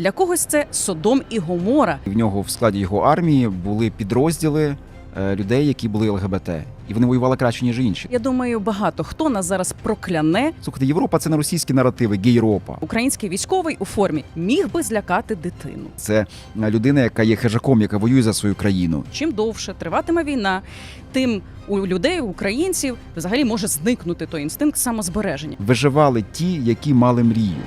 Для когось це Содом і Гомора. В нього в складі його армії були підрозділи е, людей, які були ЛГБТ, і вони воювали краще ніж інші. Я думаю, багато хто нас зараз прокляне. Слухайте, Європа це не російські наративи, гейропа. Український військовий у формі міг би злякати дитину. Це е, людина, яка є хижаком, яка воює за свою країну. Чим довше триватиме війна, тим у людей, у українців, взагалі може зникнути той інстинкт самозбереження. Виживали ті, які мали мрію.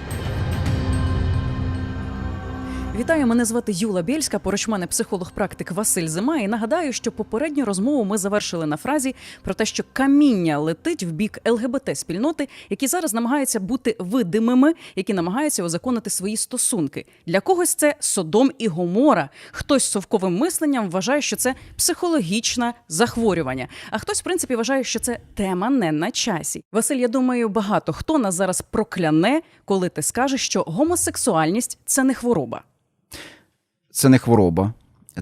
Вітаю, мене звати Юла Бєльська, поруч мене психолог-практик Василь Зима. І нагадаю, що попередню розмову ми завершили на фразі про те, що каміння летить в бік ЛГБТ спільноти, які зараз намагаються бути видимими, які намагаються узаконити свої стосунки. Для когось це Содом і Гомора. Хтось совковим мисленням вважає, що це психологічне захворювання. А хтось, в принципі, вважає, що це тема не на часі. Василь, я думаю, багато хто нас зараз прокляне, коли ти скажеш, що гомосексуальність це не хвороба. Це не хвороба.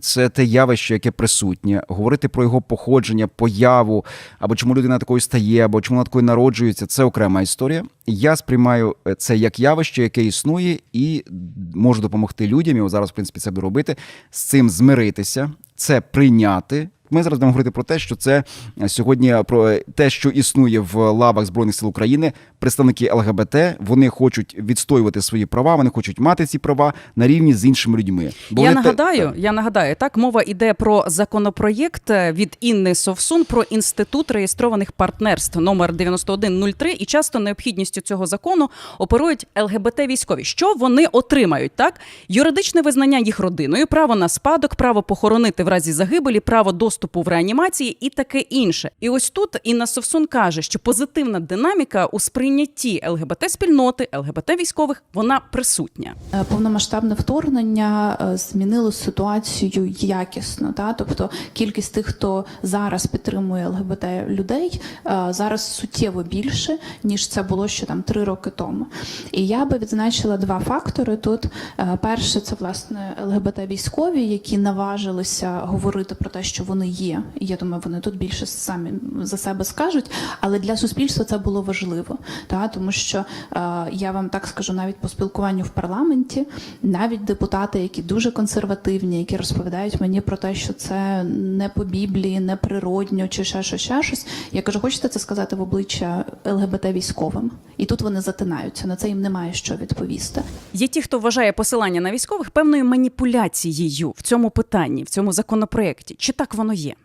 Це те явище, яке присутнє. Говорити про його походження, появу, або чому людина такою стає, або чому вона такою народжується це окрема історія. Я сприймаю е, це як явище, яке існує, і можу допомогти людям. І зараз, в принципі, це буду робити, з цим змиритися, це прийняти. Ми зараз будемо говорити про те, що це е, сьогодні про е, те, що існує в лавах збройних сил України. Представники ЛГБТ вони хочуть відстоювати свої права, вони хочуть мати ці права на рівні з іншими людьми. я вони те- нагадаю, я нагадаю, так мова йде про законопроєкт е, від Інни Совсун про інститут реєстрованих партнерств номер 9103. І часто необхідністю цього закону оперують ЛГБТ військові. Що вони отримають? Так, юридичне визнання їх родиною, право на спадок, право похоронити в разі загибелі, право доступу в реанімації і таке інше. І ось тут Інна Совсун каже, що позитивна динаміка у сприйнятті ЛГБТ спільноти, ЛГБТ військових, вона присутня. Е, Повномасштабне вторгнення е, змінило ситуацію якісно. Та? Тобто кількість тих, хто зараз підтримує ЛГБТ людей, е, зараз суттєво більше, ніж це було ще там три роки тому. І я би відзначила два фактори тут. Перше, це власне ЛГБТ військові, які наважилися говорити про те, що вони є. Я думаю, вони тут більше самі за себе скажуть. Але для суспільства це було важливо, та тому що е, я вам так скажу, навіть по спілкуванню в парламенті, навіть депутати, які дуже консервативні, які розповідають мені про те, що це не по біблії, не природньо, чи ще щось, ще щось. Я кажу, хочете це сказати в обличчя ЛГБТ військовим? І тут вони затинаються. На це їм немає що відповісти. Є ті, хто вважає посилання на військових певною маніпуляцією в цьому питанні, в цьому законопроєкті. Чи так воно є?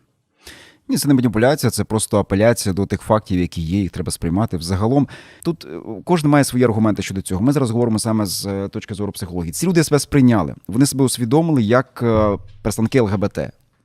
Ні, це не маніпуляція, це просто апеляція до тих фактів, які є, їх треба сприймати. Взагалом тут е, кожен має свої аргументи щодо цього. Ми зараз говоримо саме з е, точки зору психології. Ці люди себе сприйняли. Вони себе усвідомили як е, представники ЛГБТ.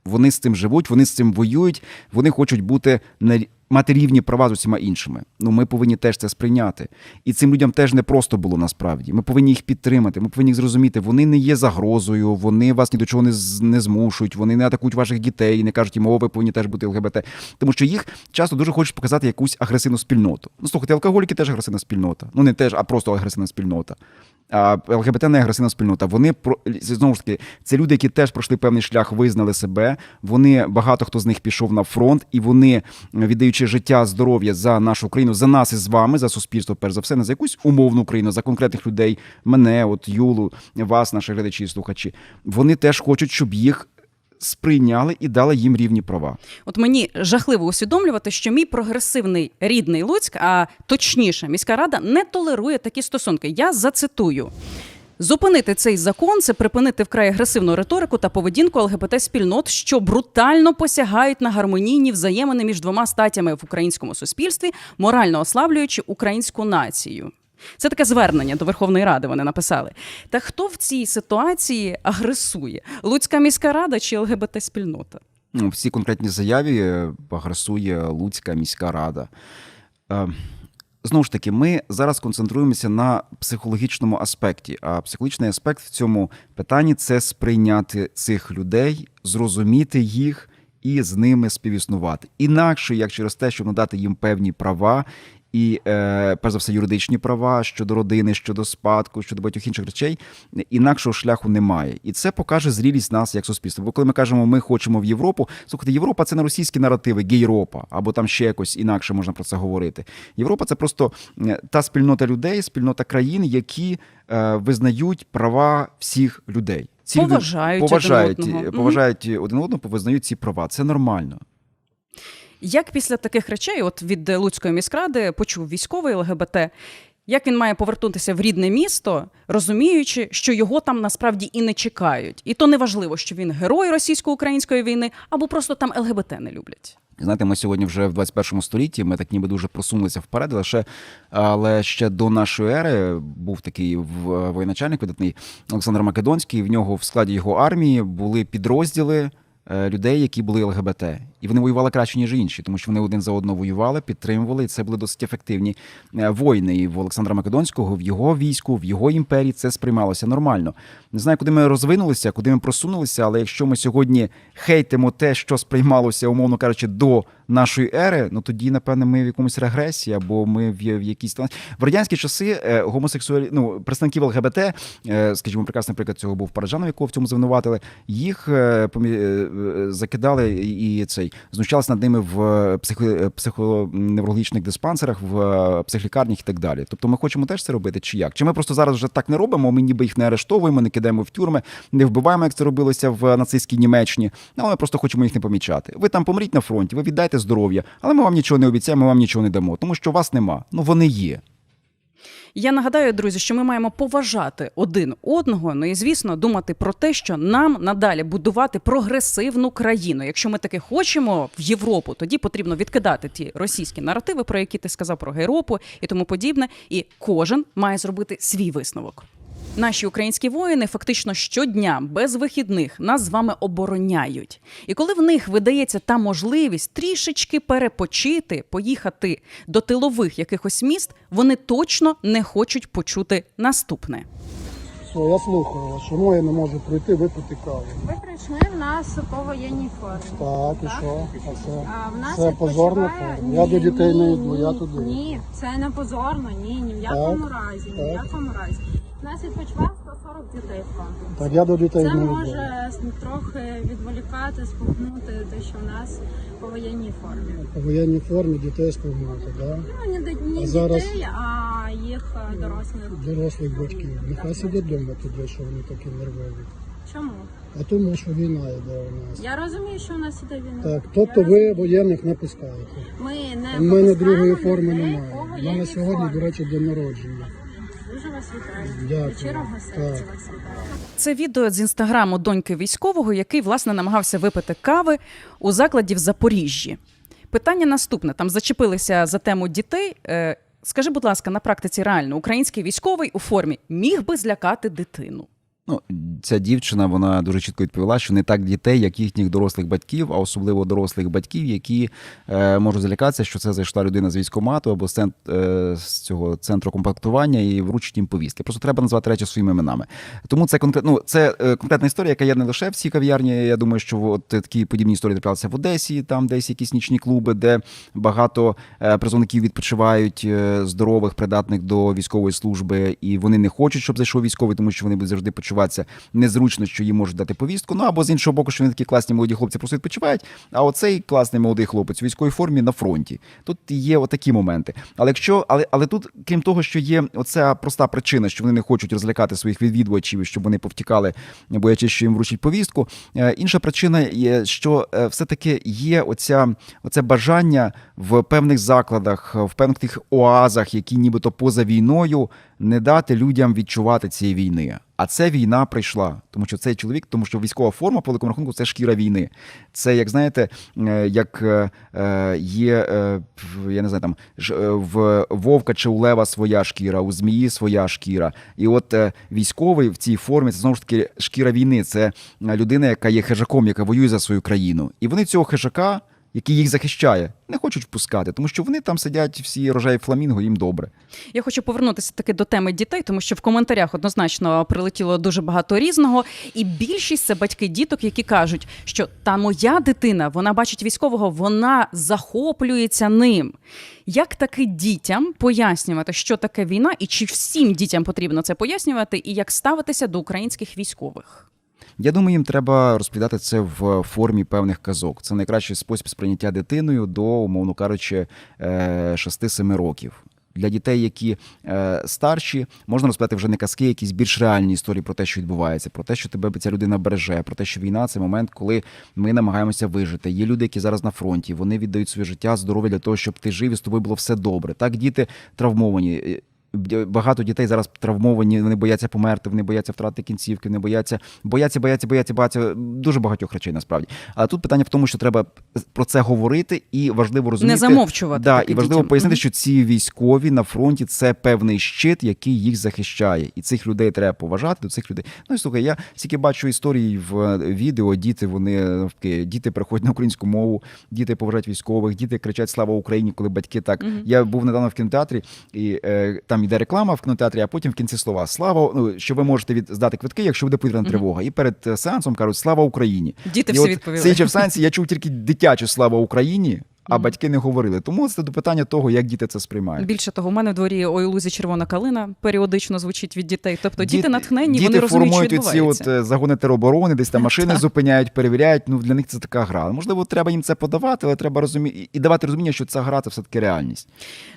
Вони з цим живуть, вони з цим воюють, вони хочуть бути на мати рівні права з усіма іншими. Ну ми повинні теж це сприйняти. І цим людям теж не просто було насправді. Ми повинні їх підтримати. Ми повинні їх зрозуміти. Вони не є загрозою, вони вас ні до чого не, не змушують, вони не атакують ваших дітей, не кажуть о, ви повинні теж бути ЛГБТ. Тому що їх часто дуже хочуть показати якусь агресивну спільноту. Ну слухайте, алкоголіки теж агресивна спільнота. Ну не теж, а просто агресивна спільнота. ЛГБТ не агресивна спільнота. Вони знову ж таки, це люди, які теж пройшли певний шлях, визнали себе. Вони багато хто з них пішов на фронт, і вони, віддаючи життя, здоров'я за нашу країну, за нас і з вами, за суспільство, перш за все, не за якусь умовну Україну, за конкретних людей, мене, от Юлу, вас, наші глядачі і слухачі. Вони теж хочуть, щоб їх сприйняли і дали їм рівні права. От мені жахливо усвідомлювати, що мій прогресивний рідний Луцьк, а точніше, міська рада не толерує такі стосунки. Я зацитую. Зупинити цей закон це припинити вкрай агресивну риторику та поведінку ЛГБТ спільнот, що брутально посягають на гармонійні взаємини між двома статтями в українському суспільстві, морально ослаблюючи українську націю. Це таке звернення до Верховної Ради. Вони написали. Та хто в цій ситуації агресує? Луцька міська рада чи ЛГБТ спільнота? Ну, в цій конкретній заяві е, агресує Луцька міська рада. Е, Знову ж таки, ми зараз концентруємося на психологічному аспекті. А психологічний аспект в цьому питанні це сприйняти цих людей, зрозуміти їх і з ними співіснувати. Інакше, як через те, щоб надати їм певні права і е, перш за все юридичні права щодо родини, щодо спадку, щодо багатьох інших речей. Інакшого шляху немає, і це покаже зрілість нас як суспільства. Бо коли ми кажемо, ми хочемо в Європу, слухайте, Європа це не російські наративи, гейропа, або там ще якось інакше можна про це говорити. Європа це просто е, та спільнота людей, спільнота країн, які е, визнають права всіх людей. Ці люди Поважають один поважають, одного. Поважають один одного, визнають ці права. Це нормально. Як після таких речей, от від е, Луцької міськради, почув військовий ЛГБТ, як він має повернутися в рідне місто, розуміючи, що його там насправді і не чекають, і то не важливо, що він герой російсько-української війни, або просто там ЛГБТ не люблять. Знаєте, ми сьогодні вже в 21 столітті. Ми так ніби дуже просунулися вперед. Лише але ще до нашої ери був такий в- воєначальник видатний Олександр Македонський. В нього в складі його армії були підрозділи. е, Людей, які були ЛГБТ, і вони воювали краще ніж інші, тому що вони один за одного воювали, підтримували, і це були досить ефективні е, воїни. І в Олександра Македонського, в його війську, в його імперії це сприймалося нормально. Не знаю, куди ми розвинулися, куди ми просунулися, але якщо ми сьогодні хейтимо те, що сприймалося, умовно кажучи, до нашої ери, ну тоді, напевне, ми в якомусь регресії, або ми в, в якійсь в радянські часи е, гомосексуалі... ну, представників ЛГБТ, е, скажімо, прекрасний приклад цього був Параджанов, якого в цьому звинуватили. Їх закидали і цей знущалися над ними в психо... психоневрологічних диспансерах, в е, психлікарнях і так далі. Тобто, ми хочемо теж це робити, чи як? Чи ми просто зараз вже так не робимо? Ми ніби їх не арештовуємо, не кидаємо в тюрми, не вбиваємо, як це робилося в нацистській Німеччині. Але ми просто хочемо їх не помічати. Ви там помріть на фронті, ви віддайте здоров'я, але ми вам нічого не обіцяємо, ми вам нічого не дамо, тому що вас нема. Ну вони є. Я нагадаю, друзі, що ми маємо поважати один одного. Ну і звісно, думати про те, що нам надалі будувати прогресивну країну. Якщо ми таки хочемо в Європу, тоді потрібно відкидати ті російські наративи, про які ти сказав про Європу і тому подібне. І кожен має зробити свій висновок. Наші українські воїни фактично щодня без вихідних нас з вами обороняють. І коли в них видається та можливість трішечки перепочити, поїхати до тилових якихось міст, вони точно не хочуть почути наступне. Все, я слухаю вас. Чому я не можу пройти випити каву? Ви прийшли в нас по воєнній формі. Так, і що? А це, А в нас це позорно? відпочиває- то? Я до дітей не йду, ні, я туди. Ні, це не позорно, ні, ні в якому разі, ні в так. якому разі. У нас відпочиває 140 дітей в комплексі. Так, я до дітей Це не йду. може с- трохи відволікати, спугнути те, що в нас по воєнній формі. По воєнній формі дітей сприймати, да? Ну, не, ди- не А зараз- дітей, а їх е, дорослих. дорослих батьків. Нехай сидять вдома тоді, що вони такі нервові. Чому? А тому, що війна йде у нас. Я розумію, що у нас іде війна. Так, Я тобто ви розумію. воєнних не пускаєте. Ми не У мене другої форми немає. У мене сьогодні, до речі, день народження. Дуже вас вітаю. Дякую. Серця вас вітаю. Це відео з інстаграму доньки військового, який власне намагався випити кави у закладі в Запоріжжі. Питання наступне: там зачепилися за тему дітей. Скажи, будь ласка, на практиці реально український військовий у формі міг би злякати дитину? Ну, ця дівчина вона дуже чітко відповіла, що не так дітей, як їхніх дорослих батьків, а особливо дорослих батьків, які е, можуть залякатися, що це зайшла людина з військомату або з, цент, е, з цього центру комплектування і вручить їм повістки. Просто треба назвати речі своїми іменами. Тому це конкрет, ну, це е, конкретна історія, яка є не лише в цій кав'ярні. Я думаю, що от такі подібні історії траплялися в Одесі, там десь якісь нічні клуби, де багато е, призовників відпочивають е, здорових, придатних до військової служби, і вони не хочуть, щоб зайшов військовий, тому що вони будуть завжди почуватися незручно, що їм можуть дати повістку. Ну або з іншого боку, що вони такі класні молоді хлопці просто відпочивають. А оцей класний молодий хлопець у військовій формі на фронті. Тут є отакі моменти. Але якщо, але, але тут, крім того, що є оця проста причина, що вони не хочуть розлякати своїх відвідувачів, щоб вони повтікали, боячись, що їм вручать повістку. е, Інша причина є, що е, все-таки є оця, оце бажання в певних закладах, в певних тих оазах, які нібито поза війною, не дати людям відчувати цієї війни. А це війна прийшла, тому що цей чоловік, тому що військова форма, по великому рахунку, це шкіра війни. Це, як знаєте, е, як е, е, є, я не знаю, там в вовка чи у лева своя шкіра, у змії своя шкіра. І от військовий в цій формі це знову ж таки шкіра війни. Це людина, яка є хижаком, яка воює за свою країну. І вони цього хижака який їх захищає, не хочуть впускати, тому що вони там сидять всі рожаї фламінго, їм добре. Я хочу повернутися таки до теми дітей, тому що в коментарях однозначно прилетіло дуже багато різного. І більшість це батьки діток, які кажуть, що та моя дитина вона бачить військового, вона захоплюється ним. Як таки дітям пояснювати, що таке війна, і чи всім дітям потрібно це пояснювати, і як ставитися до українських військових? Я думаю, їм треба розповідати це в формі певних казок. Це найкращий спосіб сприйняття дитиною до, умовно кажучи, е, 6-7 років. Для дітей, які е, старші, можна розповідати вже не казки, якісь більш реальні історії про те, що відбувається, про те, що тебе ця людина береже, про те, що війна це момент, коли ми намагаємося вижити. Є люди, які зараз на фронті, вони віддають своє життя, здоров'я для того, щоб ти жив і з тобою було все добре. Так, діти травмовані. Е, Багато дітей зараз травмовані, вони бояться померти, вони бояться втратити кінцівки, вони бояться, бояться, бояться, бояться, бояться дуже багатьох речей насправді. Але тут питання в тому, що треба про це говорити, і важливо розуміти Не замовчувати Да, і важливо дітям. пояснити, що ці військові на фронті це певний щит, який їх захищає, і цих людей треба поважати. До цих людей. Ну і слухай, я стільки бачу історії в е, відео. Діти вони навпаки, діти приходять на українську мову, діти поважають військових, діти кричать Слава Україні, коли батьки так. Мгм. Я був недавно в кінотеатрі, і е, там йде реклама в кінотеатрі, а потім в кінці слова Слава, ну що ви можете від здати квитки, якщо буде повітряна тривога. І перед е, сеансом кажуть Слава Україні. Діти і всі от відповіли. Сидячи в сеансі, я чув тільки дитячу слава Україні. А батьки не говорили. Тому це до питання того, як діти це сприймають. Більше того, у мене в дворі ой лузі червона калина періодично звучить від дітей. Тобто діти, Діти- натхненні, діти вони розуміють, що ці от е, загони тероборони, десь там машини зупиняють, перевіряють. Ну для них це така гра. Можливо, треба їм це подавати, але треба розуміти і давати розуміння, що ця гра це все таки реальність.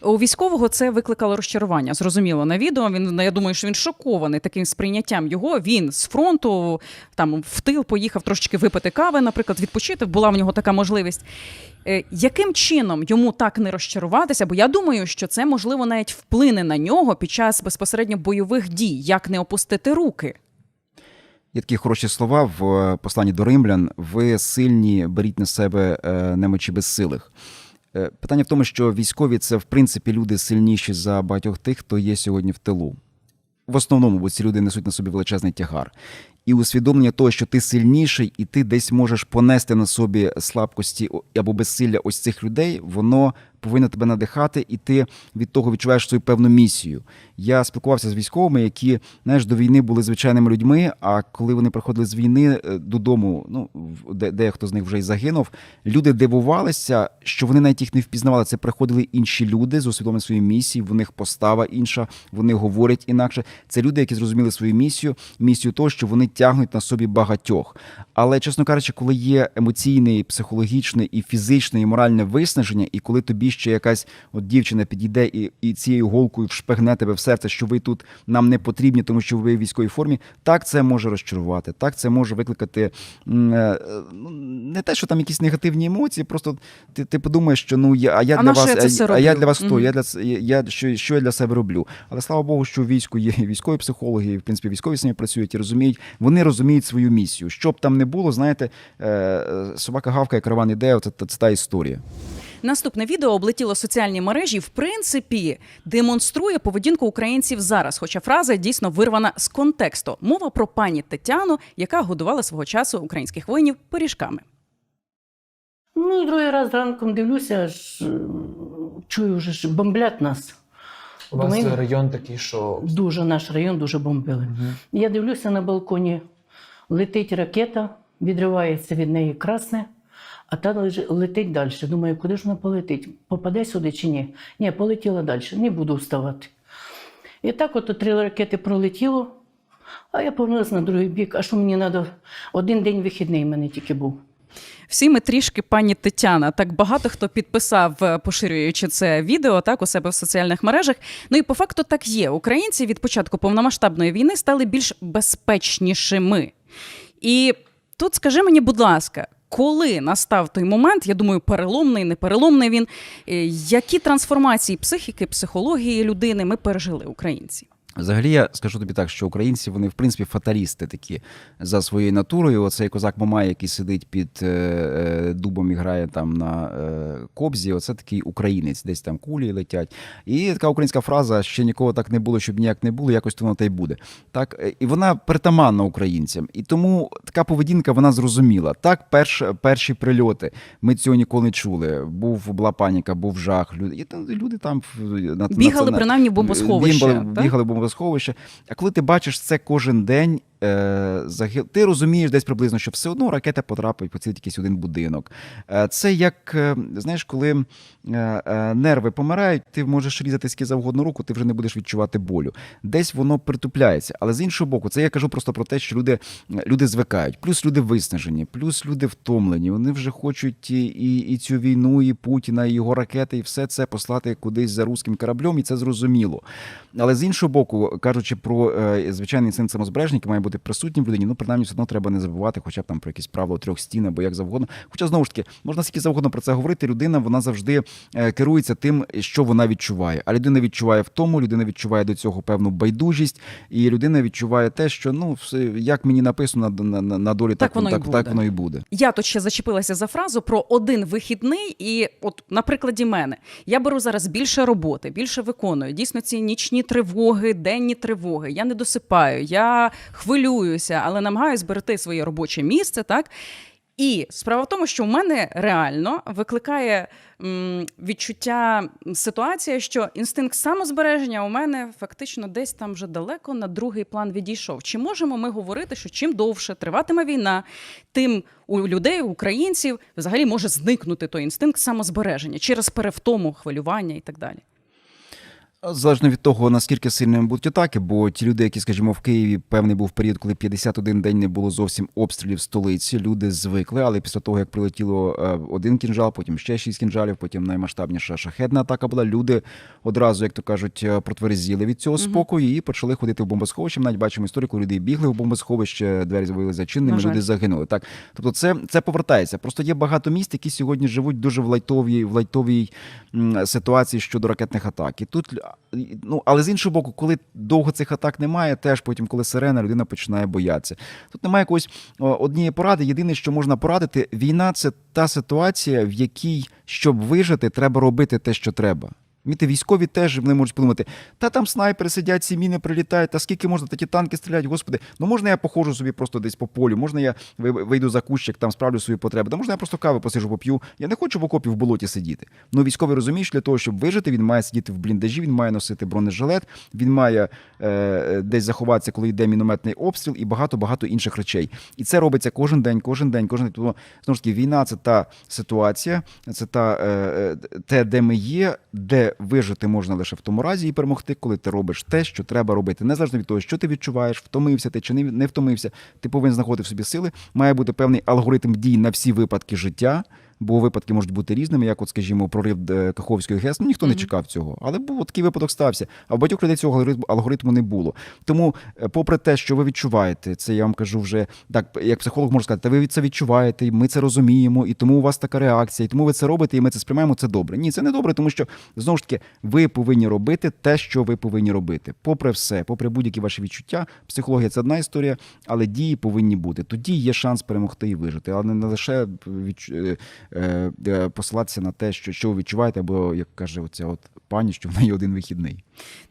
У військового це викликало розчарування. Зрозуміло на відео. Він я думаю, що він шокований таким сприйняттям його. Він з фронту там в тил поїхав трошечки випити кави, наприклад, відпочити. Була в нього така можливість. Е, Яким чином йому так не розчаруватися? Бо я думаю, що це можливо навіть вплине на нього під час безпосередньо бойових дій, як не опустити руки. Є такі хороші слова в е, посланні до римлян: ви сильні, беріть на себе е, немочі безсилих. Е, Питання в тому, що військові це в принципі люди сильніші за багатьох тих, хто є сьогодні в тилу. В основному, бо ці люди несуть на собі величезний тягар. І усвідомлення того, що ти сильніший, і ти десь можеш понести на собі слабкості або безсилля ось цих людей, воно повинно тебе надихати, і ти від того відчуваєш свою певну місію. Я спілкувався з військовими, які знаєш, до війни були звичайними людьми. А коли вони приходили з війни е, додому, ну де, дехто з них вже й загинув, люди дивувалися, що вони навіть їх не впізнавали. Це приходили інші люди з усвідомленням своєї місії. В них постава інша, вони говорять інакше. Це люди, які зрозуміли свою місію, місію того, що вони тягнуть на собі багатьох. Але, чесно кажучи, коли є емоційне, психологічне, і фізичне, і моральне виснаження, і коли тобі ще якась от дівчина підійде і, і цією голкою вшпигне тебе в серце, що ви тут нам не потрібні, тому що ви в військовій формі, так це може розчарувати, так це може викликати е, ну, не те, що там якісь негативні емоції, просто ти, ти подумаєш, що ну я, а я А для вас, я а, а я для вас хто? Мгм. Я для я, що, що я для себе роблю? Але слава Богу, що в війську є військові психологи, і, в принципі, військові самі працюють і розуміють, вони розуміють свою місію. Що б там не було, знаєте, е, собака гавкає, караван іде, це, це, це та історія. Наступне відео облетіло соціальні мережі. В принципі, демонструє поведінку українців зараз. Хоча фраза дійсно вирвана з контексту. Мова про пані Тетяну, яка годувала свого часу українських воїнів пиріжками. Ну і другий раз ранком дивлюся, аж е, чую, вже ж бомблять нас. У вас Думаю, район такий, що Дуже наш район дуже бомбили. Я дивлюся на балконі, летить ракета, відривається від неї красне, а та летить далі. Думаю, куди ж вона полетить? Попаде сюди чи ні? Ні, полетіла далі, не буду вставати. І так от три ракети пролетіло, а я повернулася на другий бік. А що мені треба? Один день вихідний в мене тільки був. Всі ми трішки пані Тетяна. Так багато хто підписав, е, поширюючи це відео так у себе в соціальних мережах. Ну і по факту так є. Українці від початку повномасштабної війни стали більш безпечнішими. І тут скажи мені, будь ласка. Коли настав той момент, я думаю, переломний, непереломний він. е, Які трансформації психіки, психології людини ми пережили, українці? Взагалі, я скажу тобі так, що українці вони в принципі фаталісти такі за своєю натурою. Оцей козак Мамай, який сидить під е, е, дубом і грає там на е, кобзі. Оце такий українець, десь там кулі летять. І така українська фраза ще нікого так не було, щоб ніяк не було, якось то воно та й буде. Так, е, і вона притаманна українцям. І тому така поведінка вона зрозуміла. Так, перш, перші прильоти ми цього ніколи не чули. Був була паніка, був жах. Люди, і люди там на, на Бігали це- принаймні бомбосховище, Бігали, так? Бігали сховище. А коли ти бачиш це кожен день, е, заги- ти розумієш десь приблизно, що все одно ракета потрапить, поцілить якийсь один будинок. Е, це як, е, знаєш, коли е, е, нерви помирають, ти можеш різати скільки завгодно руку, ти вже не будеш відчувати болю. Десь воно притупляється. Але з іншого боку, це я кажу просто про те, що люди, люди звикають, плюс люди виснажені, плюс люди втомлені. Вони вже хочуть і, і, і цю війну, і Путіна, і його ракети, і все це послати кудись за руським кораблем, і це зрозуміло. Але з іншого боку, кажучи про е, звичайний інстинкт самозбереження, який має бути присутнім в людині, ну принаймні все одно треба не забувати, хоча б там про якісь правила трьох стін або як завгодно. Хоча знову ж таки можна скільки завгодно про це говорити. Людина вона завжди е, керується тим, що вона відчуває. А людина відчуває втому, людина відчуває до цього певну байдужість, і людина відчуває те, що ну все як мені написано на, на, на долі, так, Так воно і так, буде. так воно і буде. Я тут ще зачепилася за фразу про один вихідний, і от на прикладі мене я беру зараз більше роботи, більше виконую. Дійсно, ці нічні тривоги, денні тривоги. Я не досипаю, я хвилююся, але намагаюся зберегти своє робоче місце, так. І справа в тому, що в мене реально викликає м, відчуття ситуація, що інстинкт самозбереження у мене фактично десь там вже далеко на другий план відійшов. Чи можемо ми говорити, що чим довше триватиме війна, тим у людей, українців взагалі може зникнути той інстинкт самозбереження через перевтому, хвилювання і так далі? Залежно від того, наскільки сильними будуть атаки, бо ті люди, які, скажімо, в Києві певний був період, коли 51 день не було зовсім обстрілів в столиці, люди звикли, але після того, як прилетіло е, один кінжал, потім ще шість кінжалів, потім наймасштабніша шахедна атака була. Люди одразу, як то кажуть, е, протверзіли від цього спокою і почали ходити в бомбосховище. Ми навіть бачимо історію, коли люди бігли в бомбосховище, двері виявили зачиненими, люди загинули. Так, тобто, це, це повертається. Просто є багато міст, які сьогодні живуть дуже в лайтовій, в лайтовій ситуації щодо ракетних атак. І тут ну але з іншого боку, коли довго цих атак немає, теж потім, коли сирена, людина починає боятися. Тут немає якоїсь однієї поради. Єдине, що можна порадити, війна це та ситуація, в якій щоб вижити, треба робити те, що треба. Міти військові теж вони можуть подумати, та там снайпери сидять, ці міни прилітають, та скільки можна, та ті танки стріляють, господи, ну можна я походжу собі просто десь по полю, можна я вийду за кущик, там справлю свої потреби, та можна я просто кави посижу, поп'ю. Я не хочу в окопі в болоті сидіти. Ну військовий розуміє, що для того, щоб вижити, він має сидіти в бліндажі, він має носити бронежилет, він має е, десь заховатися, коли йде мінометний обстріл, і багато багато інших речей. І це робиться кожен день, кожен день, кожен день. Тому знову ж таки, війна це та ситуація, це та е, е, те, де ми є, де вижити можна лише в тому разі і перемогти, коли ти робиш те, що треба робити. Незалежно від того, що ти відчуваєш, втомився ти чи не, втомився. Ти повинен знаходити в собі сили. Має бути певний алгоритм дій на всі випадки життя. Бо випадки можуть бути різними, як, от, скажімо, прорив е, Каховської ГЕС. Ну ніхто не чекав цього, але був такий випадок стався. А в багатьох людей цього алгоритму, алгоритму не було. Тому, е, попри те, що ви відчуваєте, це я вам кажу вже так, як психолог можу сказати, та ви це відчуваєте, і ми це розуміємо, і тому у вас така реакція, і тому ви це робите, і ми це сприймаємо. Це добре. Ні, це не добре, тому що знову ж таки ви повинні робити те, що ви повинні робити. Попри все, попри будь-які ваші відчуття, психологія це одна історія, але дії повинні бути. Тоді є шанс перемогти і вижити, але не лише е, посилатися на те, що, що ви відчуваєте, або як каже оця от пані, що в неї один вихідний.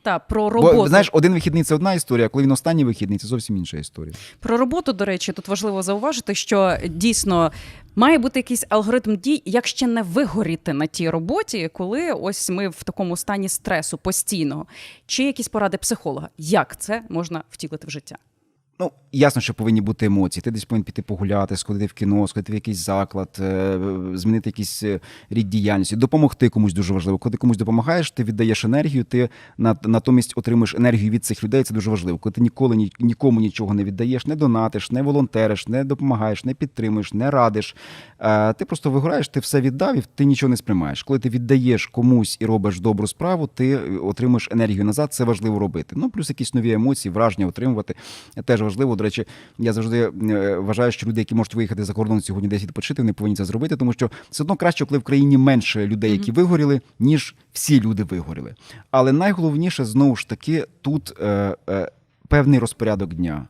Та про роботу. Бо знаєш, один вихідний це одна історія, а коли він останній вихідний, це зовсім інша історія. Про роботу, до речі, тут важливо зауважити, що дійсно має бути якийсь алгоритм дій, як ще не вигоріти на тій роботі, коли ось ми в такому стані стресу постійного. Чи якісь поради психолога, як це можна втілити в життя? Ну, ясно, що повинні бути емоції. Ти десь повинен піти погуляти, сходити в кіно, сходити в якийсь заклад, е, змінити якийсь е, рід діяльності, допомогти комусь дуже важливо. Коли ти комусь допомагаєш, ти віддаєш енергію, ти натомість отримуєш енергію від цих людей. Це дуже важливо. Коли ти ніколи нікому нічого не віддаєш, не донатиш, не волонтериш, не допомагаєш, не підтримуєш, не радиш. е, Ти просто вигораєш, ти все віддав і ти нічого не сприймаєш. Коли ти віддаєш комусь і робиш добру справу, ти отримуєш енергію назад. Це важливо робити. Ну плюс якісь нові емоції, враження отримувати теж важливо. Речі, я завжди е, вважаю, що люди, які можуть виїхати за кордон сьогодні десь відпочити, вони повинні це зробити, тому що все одно краще, коли в країні менше людей, які вигоріли, ніж всі люди вигоріли. Але найголовніше знову ж таки тут е, е, певний розпорядок дня.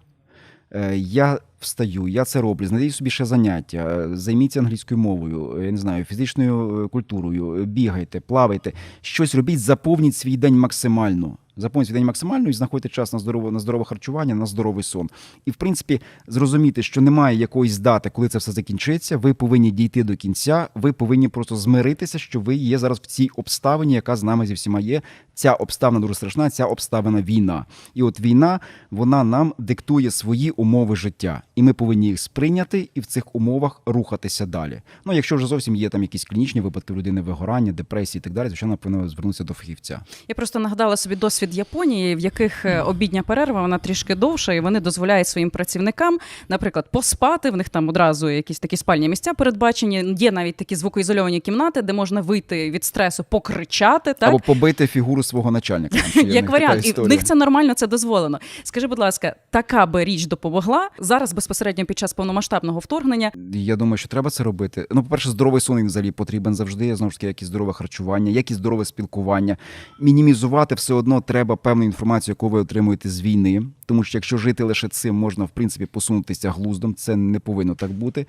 Е, Я встаю, я це роблю, знайдіть собі ще заняття, е, займіться англійською мовою, я не знаю, фізичною культурою, бігайте, плавайте, щось робіть, заповніть свій день максимально. Заповніть день максимально і знаходьте час на здорове, на здорове харчування, на здоровий сон. І в принципі зрозуміти, що немає якоїсь дати, коли це все закінчиться. Ви повинні дійти до кінця. Ви повинні просто змиритися, що ви є зараз в цій обставині, яка з нами зі всіма є. Ця обставина дуже страшна, ця обставина війна. І от війна вона нам диктує свої умови життя, і ми повинні їх сприйняти і в цих умовах рухатися далі. Ну якщо вже зовсім є там якісь клінічні випадки людини, вигорання, депресії і так далі, звичайно, повинна звернутися до фахівця. Я просто нагадала собі досвід Японії, в яких е, обідня перерва вона трішки довша, і вони дозволяють своїм працівникам, наприклад, поспати. В них там одразу якісь такі спальні місця передбачені. Є навіть такі звукоізольовані кімнати, де можна вийти від стресу, покричати. Так Або побити фігуру свого начальника. Там як варіант, і в них це нормально, це дозволено. Скажи, будь ласка, така би річ допомогла зараз безпосередньо під час повномасштабного вторгнення. Я думаю, що треба це робити. Ну, по-перше, здоровий сон взагалі потрібен завжди. Знову ж таки, як і здорове харчування, як і здорове спілкування. Мінімізувати все одно треба певну інформацію, яку ви отримуєте з війни. Тому що якщо жити лише цим, можна в принципі посунутися глуздом. Це не повинно так бути.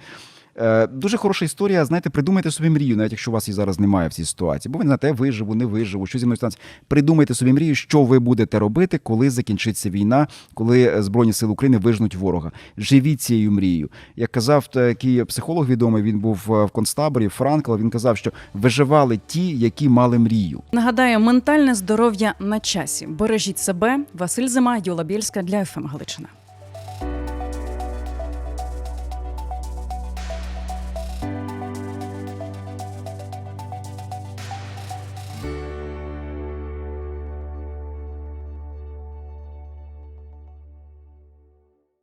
Е, дуже хороша історія. Знаєте, придумайте собі мрію, навіть якщо у вас її зараз немає в цій ситуації. Бо ви знаєте, я виживу, не виживу, що зі мною станеться. Придумайте собі мрію, що ви будете робити, коли закінчиться війна, коли е, Збройні сили України вижнуть ворога. Живіть цією мрією. Як казав такий психолог відомий, він був е, в концтаборі Франкл. Він казав, що виживали ті, які мали мрію. Нагадаю, ментальне здоров'я на часі. Бережіть себе. Василь Зима, Юла Бєльська для ФМ Галичина.